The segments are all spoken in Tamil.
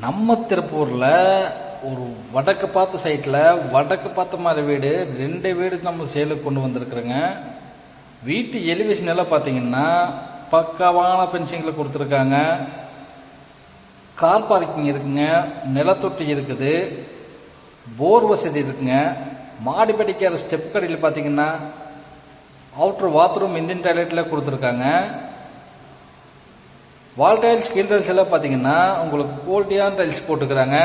நம்ம திருப்பூரில் ஒரு வடக்கு பார்த்த சைட்டில் வடக்கு பார்த்த மாதிரி வீடு ரெண்டு வீடு நம்ம சேலுக்கு கொண்டு வந்திருக்கிறோங்க. வீட்டு எலிவேஷன் எல்லாம் பார்த்தீங்கன்னா பக்காவான பென்சிங்கில் கொடுத்துருக்காங்க. கார் பார்க்கிங் இருக்குங்க நிலத்தொட்டி இருக்குது போர் வசதி இருக்குங்க. மாடி படிக்கிற ஸ்டெப் கடையில் பார்த்தீங்கன்னா அவுட்ரு பாத்ரூம் இந்தியன் டாய்லெட்டில் கொடுத்துருக்காங்க. வால் டைல்ஸ் கீழ் டைல்ஸ் எல்லாம் பார்த்தீங்கன்னா உங்களுக்கு குவாலிட்டியான டைல்ஸ் போட்டுக்கிறாங்க.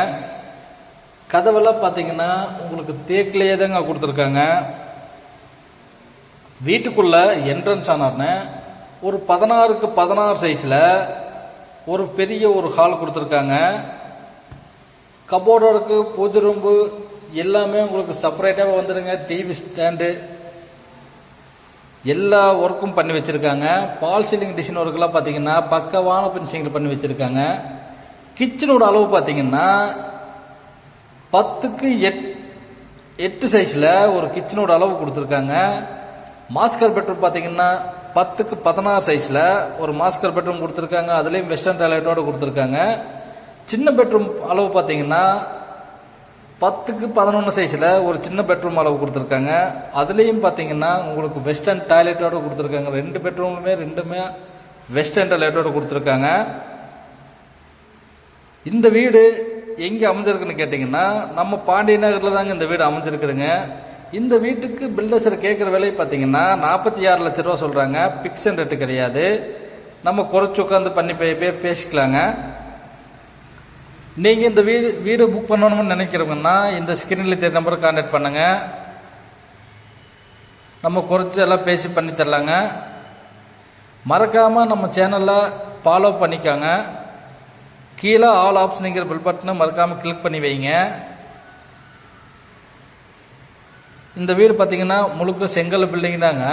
கதவெல்லாம் பார்த்தீங்கன்னா உங்களுக்கு தேக்கிலேயே தாங்க கொடுத்துருக்காங்க. வீட்டுக்குள்ள என்ட்ரன்ஸ் ஆனார்னு ஒரு பதினாறுக்கு பதினாறு சைஸில் ஒரு பெரிய ஒரு ஹால் கொடுத்துருக்காங்க. கபோர்டு இருக்குது பூஜை ரூம்பு எல்லாமே உங்களுக்கு செப்பரேட்டாக வந்துடுங்க டிவி ஸ்டாண்டு எல்லா ஒர்க்கும் பண்ணி வச்சுருக்காங்க. பால் சீலிங் டிசைன் ஒர்க்கெலாம் பார்த்தீங்கன்னா பக்கவான பென்சிங்கில் பண்ணி வச்சுருக்காங்க. கிச்சனோட அளவு பார்த்தீங்கன்னா பத்துக்கு எட் எட்டு சைஸில் ஒரு கிச்சனோட அளவு கொடுத்துருக்காங்க. மாஸ்கர் பெட்ரூம் பார்த்தீங்கன்னா பத்துக்கு பதினாறு சைஸில் ஒரு மாஸ்கர் பெட்ரூம் கொடுத்துருக்காங்க. அதுலேயும் வெஸ்டர்ன் டாய்லெட்டோடு கொடுத்துருக்காங்க. சின்ன பெட்ரூம் அளவு பார்த்தீங்கன்னா பத்துக்கு பதினொன்று சைஸில் ஒரு சின்ன பெட்ரூம் அளவு கொடுத்துருக்காங்க. அதுலேயும் பார்த்தீங்கன்னா உங்களுக்கு வெஸ்டர்ன் டாய்லெட்டோட கொடுத்துருக்காங்க. ரெண்டு பெட்ரூமுமே ரெண்டுமே வெஸ்டர்ன் டாய்லெட்டோடு கொடுத்துருக்காங்க. இந்த வீடு எங்கே அமைஞ்சிருக்குன்னு கேட்டிங்கன்னா நம்ம பாண்டிய நகரில் தாங்க இந்த வீடு அமைஞ்சிருக்குதுங்க. இந்த வீட்டுக்கு பில்டர்ஸர் கேட்குற விலை பார்த்தீங்கன்னா நாற்பத்தி ஆறு லட்ச ரூபா சொல்கிறாங்க பிக்சன் ரேட்டு கிடையாது. நம்ம குறைச்சி உட்காந்து பண்ணி பே பேசிக்கலாங்க. நீங்கள் இந்த வீடு வீடு புக் பண்ணணும்னு நினைக்கிறவங்கன்னா இந்த ஸ்க்ரீனில் தெரிய நம்பருக்கு காண்டாக்ட் பண்ணுங்க. நம்ம குறைச்சி எல்லாம் பேசி பண்ணி தரலாங்க. மறக்காமல் நம்ம சேனலை ஃபாலோ பண்ணிக்கோங்க. கீழே ஆல் ஆப்ஷனுங்கிற பில் பட்டனை மறக்காமல் கிளிக் பண்ணி வைங்க. இந்த வீடு பார்த்தீங்கன்னா முழுக்க செங்கல் பில்டிங் தாங்க.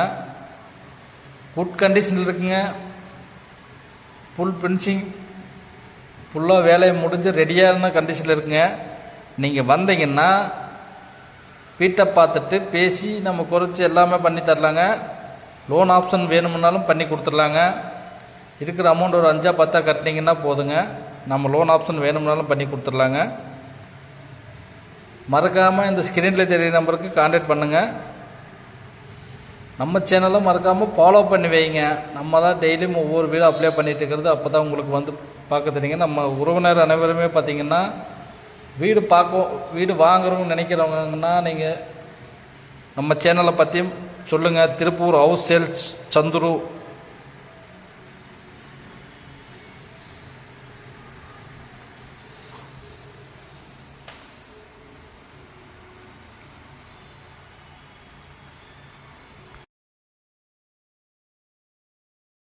குட் கண்டிஷனில் இருக்குங்க. ஃபுல் ஃபினிஷிங் ஃபுல்லாக வேலையை முடிஞ்சு ரெடியான கண்டிஷனில் இருக்குங்க. நீங்கள் வந்தீங்கன்னா வீட்டை பார்த்துட்டு பேசி நம்ம குறைச்சி எல்லாமே பண்ணி தரலாங்க. லோன் ஆப்ஷன் வேணும்னாலும் பண்ணி கொடுத்துடலாங்க. இருக்கிற அமௌண்ட் ஒரு அஞ்சா பத்தா கட்டினீங்கன்னா போதுங்க. நம்ம லோன் ஆப்ஷன் வேணும்னாலும் பண்ணி கொடுத்துடலாங்க. மறக்காமல் இந்த ஸ்க்ரீனில் தெரிய நம்பருக்கு கான்டாக்ட் பண்ணுங்கள் நம்ம சேனலை மறக்காமல் ஃபாலோ பண்ணி வைங்க. நம்ம தான் டெய்லியும் ஒவ்வொரு வீடும் அப்ளை பண்ணிகிட்டு இருக்கிறது. அப்போ தான் உங்களுக்கு வந்து பார்க்க தெரியுங்க. நம்ம உறவினர் அனைவருமே பார்த்தீங்கன்னா வீடு பார்க்க வீடு வாங்குறவங்க நினைக்கிறவங்கன்னா நீங்கள் நம்ம சேனலை பற்றியும் சொல்லுங்கள் திருப்பூர் ஹவுஸ் சேல்ஸ் சந்துரு